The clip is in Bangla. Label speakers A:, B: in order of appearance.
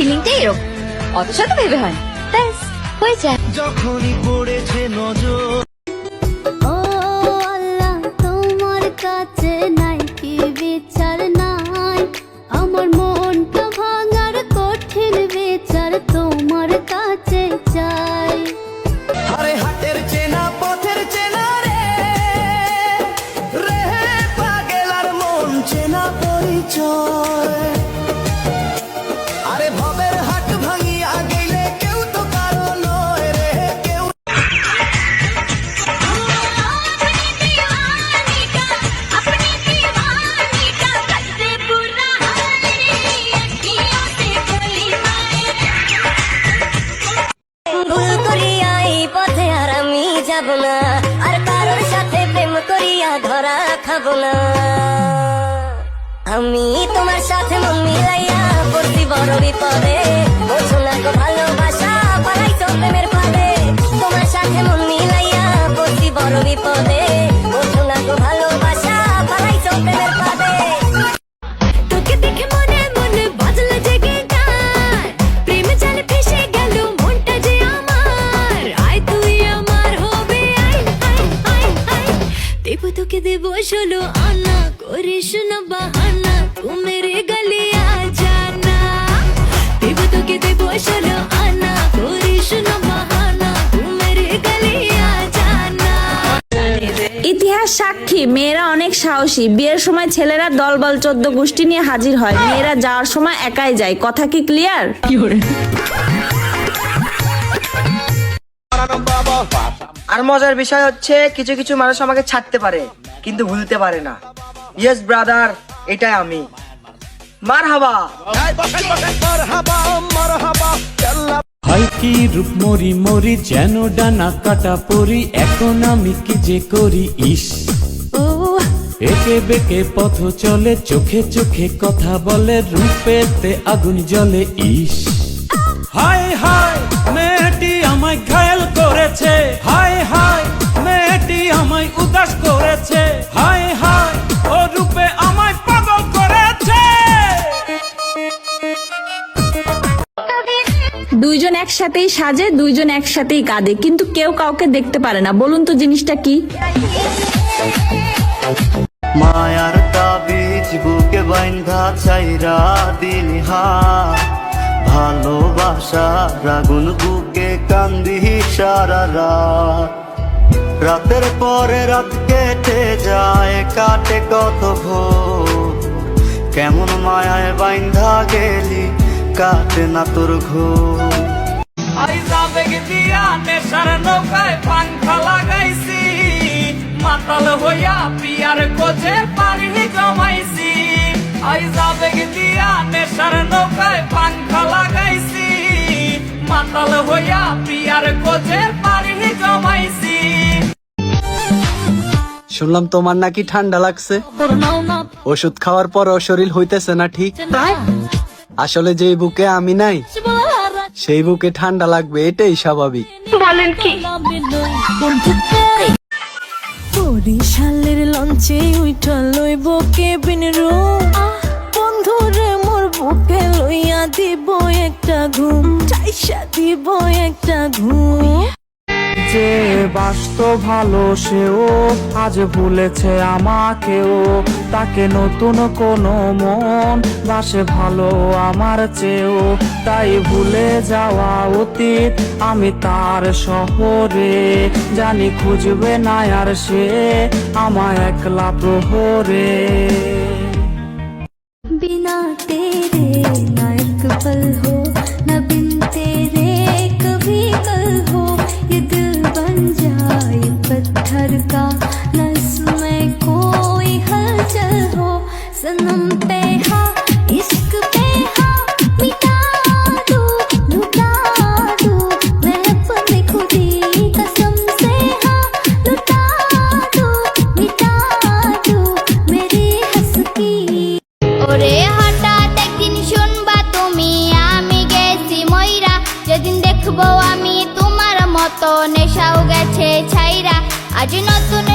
A: ফিলিংটা এরকম অত শত ভেবে হয় না। ব্যাস হয়ে যায়।
B: যখনই পড়েছে নজর।
C: ও আল্লাহ তোমার কাছে নাই কি বিচার নাই। আমার মনটা ভাঙার কঠিন বিচার তোমার কাছে চাই।
B: আরে হাটের চেনা পথের চেনা রে। রে পাগেলার মন চেনা পরিচয়।
D: যাব না আর কারোর সাথে প্রেম করিয়া ধরা খাব না আমি তোমার সাথে মন মিলাইয়া পড়ছি বড় বিপদে। বোঝো ভালোবাসা প্রেমের পাবে তোমার সাথে মন মিলাইয়া পড়ছি বড় বিপদে।
E: ইতিহাস সাক্ষী মেয়েরা অনেক সাহসী। বিয়ের সময় ছেলেরা দলবল চোদ্দ গোষ্ঠী নিয়ে হাজির হয়। মেয়েরা যাওয়ার সময় একাই যায়। কথা কি ক্লিয়ার
F: আর মজার বিষয় হচ্ছে কিছু কিছু মানুষ আমাকে ছাড়তে পারে কিন্তু ভুলতে পারে না। ইয়েস ব্রাদার এটাই আমি। মার হাবা
G: হয় কি রূপ মরি মরি যেন ডানা কাটা পরি এখন আমি কি যে করি ইস। একে বেকে পথ চলে, চোখে চোখে কথা বলে, রূপেতে আগুন জলে ইস। হায় হায়, মেয়েটি আমায় ঘায়াল করেছে। হায় হায়, মেয়েটি আমায় উদাস করেছে। হায় হায়, ও রূপে আমায় পাগল করেছে।
E: দুইজন একসাথেই সাজে, দুইজন একসাথেই কাঁদে, কিন্তু কেউ কাউকে দেখতে পারে না। বলুন তো জিনিসটা কি?
B: মায়ার তাবিজ বুকে বাইন্ধা চাইরা দিলি হা ভালোবাসা রাগুন বুকে কান্দি সারা রাত। রাতের পরে রাত কেটে যায়, কাটে কত ভোর। কেমন মায়ায় বাইন্ধা গেলি, কাটে না তোর ঘোর।
G: আইজা বেগ দিয়া নেশার নৌকায় পাংখা লাগাইছি, মাতাল হইয়া পিয়ার কোচে পানি জমাইছি। আইজা বেগ দিয়া নেশার নৌকায় পাংখা লাগাইছি। মাতাল হইয়া পিয়ার কোচে পানি জমাইছি।
H: শুনলাম তোমার নাকি ঠান্ডা লাগছে। ওষুধ খাওয়ার পরও শরীর হইতেছে না ঠিক। আসলে যেই বুকে আমি নাই সেই বুকে ঠান্ডা লাগবে এটাই স্বাভাবিক।
C: বরিশালের লঞ্চে উইঠা লইব কেবিন রুম। বন্ধুরে মোর বুকে লইয়া দিব একটা ঘুম। চাইসা দিব একটা ঘুম।
H: যে বাসত ভালো, সেও আজ ভুলেছে আমাকেও। তাকে নতুন কোনো মন বাসে ভালো আমার চেয়েও। তাই ভুলে যাওয়া অতীত আমি তার শহরে। জানি খুঁজবে না আর সে আমার একলা প্রহরে।
C: বিনা তেরে सनम पे हा इश्क पे हा मिटा दो लुटा दो मैं अपने खुदी कसम से हा लुटा दो मिटा दो मेरी हंस की ওরে হঠাৎ একদিন শুনবা তুমি আমি গেছি ময়রা যেদিন দেখবো আমি তোমার মতো নেশাও গেছে ছাইরা আজ নতুন